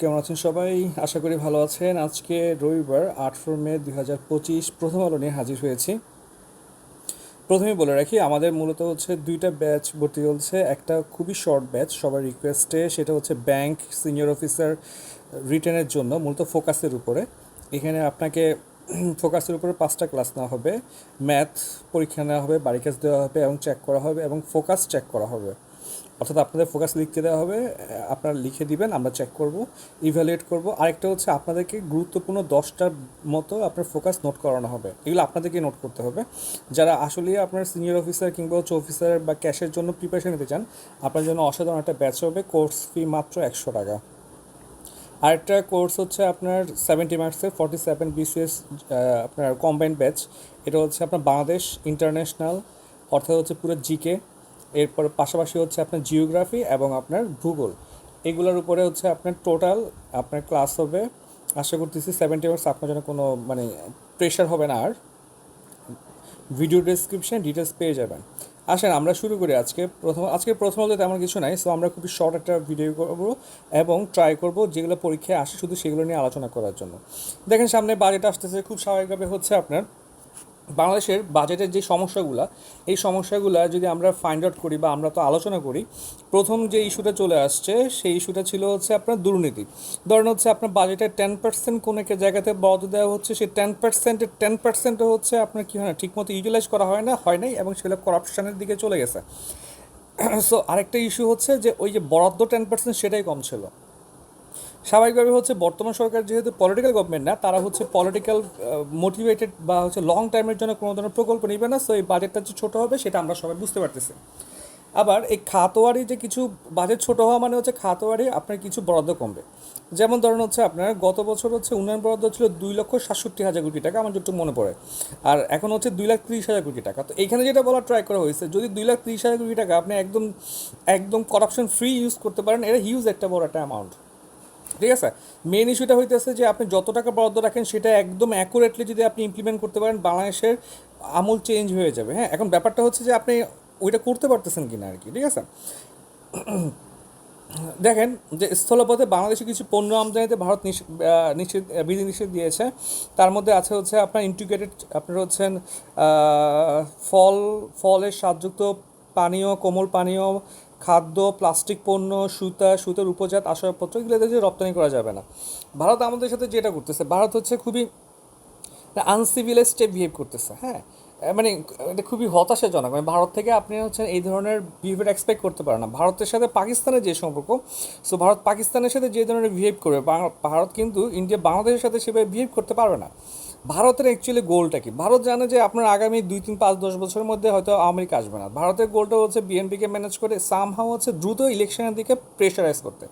কেমন আছেন সবাই? আশা করি ভালো আছেন। আজকে রবিবার, আঠেরো মে দুই হাজার পঁচিশ, প্রথম আলো নিয়ে হাজির হয়েছি। প্রথমেই বলে রাখি, আমাদের মূলত হচ্ছে দুইটা ব্যাচ ভর্তি চলছে। একটা খুবই শর্ট ব্যাচ, সবার রিকোয়েস্টে সেটা হচ্ছে ব্যাংক সিনিয়র অফিসার রিটেনের জন্য, মূলত ফোকাসের উপরে। এখানে আপনাকে ফোকাসের উপরে পাঁচটা ক্লাস নেওয়া হবে। ম্যাথ পরীক্ষা নেওয়া হবে বাড়ি কাজ দেওয়া হবে এবং চেক করা হবে এবং ফোকাস চেক করা হবে। অর্থাৎ আপনাদের ফোকাস লিখতে দেওয়া হবে, আপনারা লিখে দিবেন, আমরা চেক করব ইভ্যালুয়েট করব। আরেকটা হচ্ছে আপনাদেরকে গুরুত্বপূর্ণ দশটার মতো আপনার ফোকাস নোট করানো হবে। এগুলো আপনাদেরকে নোট করতে হবে। যারা আসলে আপনার সিনিয়র অফিসার কিংবা হচ্ছে অফিসার বা ক্যাশের জন্য প্রিপারেশন নিতে চান, আপনার জন্য অসাধারণ একটা ব্যাচ হবে কোর্স ফি মাত্র একশো টাকা। আরেকটা কোর্স হচ্ছে আপনার সেভেন্টি মার্কসের ফর্টি সেভেন বিসিএস আপনার কম্বাইন্ড ব্যাচ এটা হচ্ছে আপনার বাংলাদেশ ইন্টারন্যাশনাল অর্থাৎ হচ্ছে পুরো জিকে এরপর পাশাপাশি হচ্ছে আপনার জিওগ্রাফি এবং আপনার ভূগোল। এগুলোর উপরে হচ্ছে আপনার টোটাল আপনার ক্লাস হবে। আশা করতেছি সেভেন্টি মার্কস আপনার জন্য কোনো মানে প্রেশার হবে না আর। ভিডিও ডেসক্রিপশন ডিটেলস পেয়ে যাবেন। আসেন, আমরা শুরু করি আজকে। প্রথম আজকে প্রথম হতে তেমন কিছু নাই সো আমরা খুবই শর্ট একটা ভিডিও করব এবং ট্রাই করব যেগুলো পরীক্ষায় আসে শুধু সেগুলো নিয়ে আলোচনা করার জন্য। দেখেন, সামনে বাজেট আসতেছে, খুব স্বাভাবিকভাবে হচ্ছে আপনার বাংলাদেশের বাজেটের যে সমস্যাগুলো, এই সমস্যাগুলো যদি আমরা ফাইন্ড আউট করি বা আমরা তো আলোচনা করি, প্রথম যে ইস্যুটা চলে আসছে, সেই ইস্যুটা ছিল হচ্ছে আপনার দুর্নীতি। ধরেন হচ্ছে আপনার বাজেটের টেন পার্সেন্ট কোনো একটা জায়গাতে বরাদ্দ দেওয়া হচ্ছে, সেই টেন পার্সেন্টের টেন পার্সেন্টও হচ্ছে আপনার কী হয় না, ঠিকমতো ইউটিলাইজ করা হয় না, হয় নাই এবং সেগুলো করাপশনের দিকে চলে গেছে। সো আরেকটা ইস্যু হচ্ছে যে ওই যে বরাদ্দ টেন পার্সেন্ট সেটাই কম ছিল। স্বাভাবিকভাবে হচ্ছে বর্তমান সরকার যেহেতু পলিটিক্যাল গভর্নমেন্ট না, তারা হচ্ছে পলিটিক্যাল মোটিভেটেড বা হচ্ছে লং টাইমের জন্য কোনো ধরনের প্রকল্প নেবে না সো এই বাজেটটা যে ছোটো হবে সেটা আমরা সবাই বুঝতে পারতেছি। আবার এই খাতোয়ারি যে কিছু বাজেট ছোটো হওয়া মানে হচ্ছে খাতোয়ারি আপনার কিছু বরাদ্দ কমবে। যেমন ধরেন হচ্ছে আপনার গত বছর হচ্ছে উন্নয়ন বরাদ্দ ছিল দুই লক্ষ সাতষট্টি হাজার কোটি টাকা, আমার যতটুকু মনে পড়ে। আর এখন হচ্ছে দুই লাখ ত্রিশ হাজার কোটি টাকা। তো এইখানে যেটা বলা ট্রাই করা হয়েছে, যদি দুই লাখ ত্রিশ হাজার কোটি টাকা আপনি একদম একদম করাপশন ফ্রি ইউজ করতে পারেন, এটা হিউজ একটা বড় একটা অ্যামাউন্ট ঠিক আছে? মেন ইস্যুটা হইতেছে যে আপনি যত টাকা বরাদ্দ রাখেন, সেটা একদম অ্যাকুরেটলি যদি আপনি ইমপ্লিমেন্ট করতে পারেন, বাংলাদেশের আমূল চেঞ্জ হয়ে যাবে। হ্যাঁ এখন ব্যাপারটা হচ্ছে যে আপনি ওইটা করতে পারতেছেন কিনা আর কি, ঠিক আছে? দেখেন যে স্থলপথে বাংলাদেশে কিছু পণ্য আমদানিতে ভারত নিষেধ বিধি নিষেধ দিয়েছে। তার মধ্যে আছে হচ্ছে আপনার ইন্টিগ্রেটেড আপনার হচ্ছেন ফল, ফলের স্বাদযুক্ত পানীয়, কোমল পানীয় খাদ্য, প্লাস্টিক পণ্য, সুতা, সুতার উপজাত আসবাবপত্র এগুলো যে রপ্তানি করা যাবে না। ভারত আমাদের সাথে যেটা করতেছে, ভারত হচ্ছে খুবই আনসিভিলাইজ স্টেপ বিহেভ করতেছে হ্যাঁ? মানে এটা খুবই হতাশাজনক। মানে ভারত থেকে আপনি হচ্ছেন এই ধরনের বিহেভিয়ার এক্সপেক্ট করতে পারেন না। ভারতের সাথে পাকিস্তানের যে সম্পর্ক সো ভারত পাকিস্তানের সাথে যে ধরনের বিহেভ করবে, ভারত কিন্তু ইন্ডিয়া বাংলাদেশের সাথে সেভাবে বিহেভ করতে পারবে না। ভারতের অ্যাকচুয়ালি গোলটা কি? ভারত জানে যে আপনার আগামী দুই তিন পাঁচ দশ বছরের মধ্যে হয়তো আমেরিকা আসবে না। ভারতের গোলটা হচ্ছে বিএনপিকে ম্যানেজ করে সামহাও হচ্ছে দ্রুত ইলেকশনের দিকে প্রেশারাইজ করতে।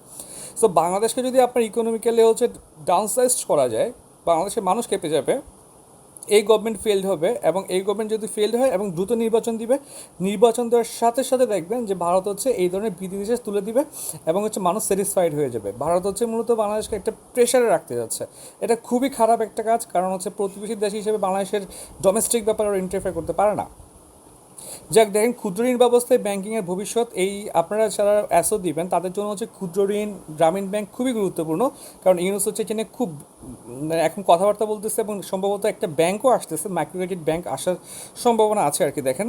সো বাংলাদেশকে যদি আপনার ইকোনমিক্যালি হচ্ছে ডাউনসাইজ করা যায়, বাংলাদেশের মানুষ কেঁপে যাবে। এই গভর্নমেন্ট ফেলড হবে এবং এই গভর্নমেন্ট যদি ফেলড হয় এবং দ্রুত নির্বাচন দিবে, নির্বাচন দেওয়ার সাথে সাথে দেখবেন যে ভারত হচ্ছে এই ধরনের বিধিনিষেধ তুলে দিবে এবং হচ্ছে মানুষ স্যাটিসফাইড হয়ে যাবে। ভারত হচ্ছে মূলত বাংলাদেশকে একটা প্রেশারে রাখতে যাচ্ছে। এটা খুবই খারাপ একটা কাজ, কারণ হচ্ছে প্রতিবেশী দেশ হিসেবে বাংলাদেশের ডোমেস্টিক ব্যাপারে ইন্টারফেয়ার করতে পারে না। যাক, দেখেন, ক্ষুদ্র ঋণ ব্যবস্থায় ব্যাঙ্কিংয়ের ভবিষ্যৎ, এই আপনারা যারা অ্যাসো দিবেন, তাদের জন্য হচ্ছে ক্ষুদ্র ঋণ, গ্রামীণ ব্যাংক খুবই গুরুত্বপূর্ণ। কারণ ইউনুস হচ্ছে এখানে খুব এখন কথাবার্তা বলতেছে এবং সম্ভবত একটা ব্যাংকও আসতেছে মাইক্রোক্রেডিট ব্যাংক আসার সম্ভাবনা আছে আর কি দেখেন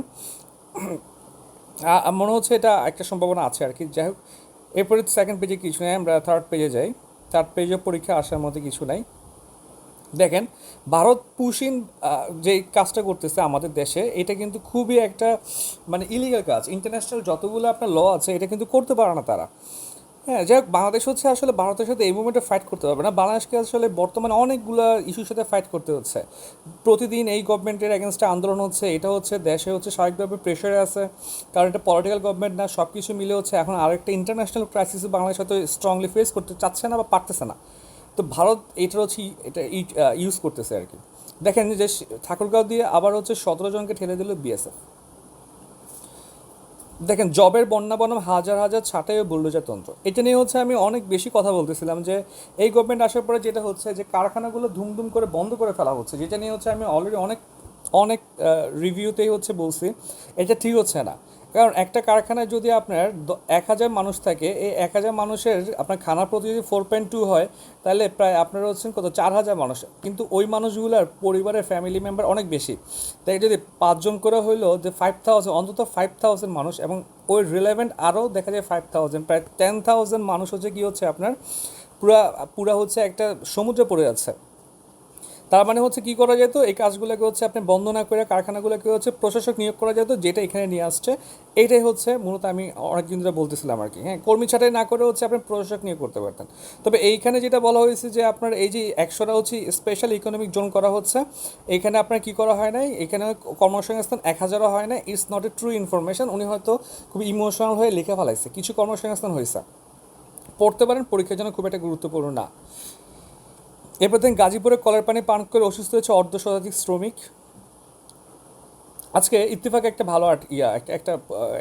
মনে হচ্ছে এটা একটা সম্ভাবনা আছে আর কি যাই হোক, এরপরে সেকেন্ড পেজে কিছু নেই, আমরা থার্ড পেজে যাই। থার্ড পেজে পরীক্ষা আসার মধ্যে কিছু নাই। দেখেন, ভারত পুশিন যে কাজটা করতেছে আমাদের দেশে, এটা কিন্তু খুবই একটা মানে ইলিগাল কাজ। ইন্টারন্যাশনাল যতগুলো আপনার ল আছে, এটা কিন্তু করতে পারে না তারা। হ্যাঁ যাই হোক, বাংলাদেশ হচ্ছে আসলে, ভারতের সাথে এই মুভমেন্টে ফাইট করতে পারবে না। বাংলাদেশকে আসলে বর্তমানে অনেকগুলো ইস্যুর সাথে ফাইট করতে হচ্ছে। প্রতিদিন এই গভর্নমেন্টের এগেনস্টে আন্দোলন হচ্ছে, এটা হচ্ছে দেশে হচ্ছে স্বাভাবিকভাবে প্রেশারে আছে, কারণ এটা পলিটিক্যাল গভর্নমেন্ট না সব কিছু মিলে হচ্ছে এখন আরেকটা ইন্টারন্যাশনাল ক্রাইসিস বাংলাদেশ হয়তো স্ট্রংলি ফেস করতে চাচ্ছে না বা পারতেছে না। তো ভারত এটা হচ্ছে এটা ইউজ করতেছে আর কি। দেখেন যে ঠাকুরগাঁও দিয়ে আবার হচ্ছে সতেরো জনকে ঠেলে দিল বিএসএফ দেখেন, জবের বন্যা বনাম হাজার হাজার ছাটাই ও বুলডোজার তন্ত্র। এটা নিয়ে হচ্ছে আমি অনেক বেশি কথা বলতেছিলাম যে, এই গভর্নমেন্ট আসার পরে যেটা হচ্ছে যে, কারখানাগুলো ধুমধুম করে বন্ধ করে ফেলা হচ্ছে, যেটা নিয়ে হচ্ছে আমি অলরেডি অনেক অনেক রিভিউতেই হচ্ছে বলছি, এটা ঠিক হচ্ছে না। কারণ একটা কারখানায় যদি আপনার এক হাজার মানুষ থাকে, এই এক হাজার মানুষের আপনার খানার প্রতি যদি ফোর পয়েন্ট টু হয়, তাহলে প্রায় আপনারা হচ্ছেন কত? চার হাজার মানুষ। কিন্তু ওই মানুষগুলোর পরিবারের ফ্যামিলি মেম্বার অনেক বেশি। তাই যদি পাঁচজন করে হইল যে ফাইভ থাউজেন্ড অন্তত ফাইভ থাউজেন্ড মানুষ এবং ওই রিলেভেন্ট আরও দেখা যায় ফাইভ থাউজেন্ড প্রায় টেন থাউজেন্ড মানুষ হচ্ছে কী হচ্ছে আপনার, পুরা পুরা হচ্ছে একটা সমুদ্রে পড়ে যাচ্ছে তার মানে হচ্ছে কি করা যেত? এই কাজগুলোকে হচ্ছে আপনি বন্ধ না করে, কারখানাগুলোকে হচ্ছে প্রশাসক নিয়োগ করা যেত, যেটা এখানে নিয়ে আসছে। এইটাই হচ্ছে মূলত আমি অনেকদিন ধরে বলতেছিলাম আর কি। হ্যাঁ কর্মী ছাঁটাই না করে হচ্ছে আপনি প্রশাসক নিয়োগ করতে পারতেন। তবে এইখানে যেটা বলা হয়েছে যে আপনার এই যে একশোটা হচ্ছে স্পেশাল ইকোনমিক জোন করা হচ্ছে এইখানে আপনার কি করা হয় নাই? এখানে কর্মসংস্থান এক হাজারও হয় না it's not a true information উনি হয়তো খুব ইমোশনাল হয়ে লিখে ফেলাইছে। কিছু কর্মসংস্থান হয়েছে। পড়তে পারেন, পরীক্ষার জন্য খুব একটা গুরুত্বপূর্ণ না। এরপর দেখেন গাজীপুরে কলের পানি পান করে অসুস্থ হয়েছে অর্ধ শতাধিক শ্রমিক। আজকে ইত্তেফাক একটা ভালো আর্ট ইয়া, একটা একটা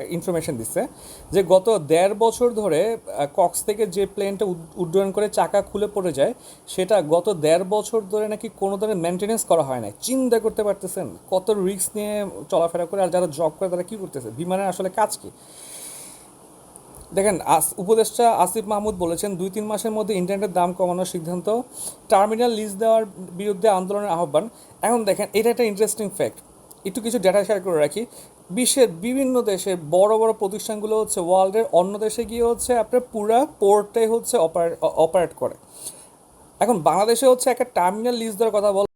ইনফরমেশন দিচ্ছে যে গত দেড় বছর ধরে কক্স থেকে যে প্লেনটা উড- উড্ডয়ন করে চাকা খুলে পড়ে যায়, সেটা গত দেড় বছর ধরে নাকি কোনো ধরনের মেনটেনেন্স করা হয় না চিন্তা করতে পারতেছেন কত রিস্ক নিয়ে চলাফেরা করে আর যারা জব করে তারা কী করতেছে? বিমানের আসলে কাজ কী? দেখেন উপদেষ্টা আসিফ মাহমুদ বলেছেন, দুই তিন মাসের মধ্যে ইন্টারনেটের দাম কমানোর সিদ্ধান্ত। টার্মিনাল লিজ দেওয়ার বিরুদ্ধে আন্দোলনের আহ্বান। এখন দেখেন, এটা একটা ইন্টারেস্টিং ফ্যাক্ট একটু কিছু ডেটা শেয়ার করে রাখি। বিশ্বের বিভিন্ন দেশের বড় বড় প্রতিষ্ঠানগুলো হচ্ছে ওয়ার্ল্ডের অন্য দেশে গিয়ে হচ্ছে আপনার পুরা পোর্টে হচ্ছে অপারেট অপারেট করে। এখন বাংলাদেশে হচ্ছে একটা টার্মিনাল লিজ দেওয়ার কথা বল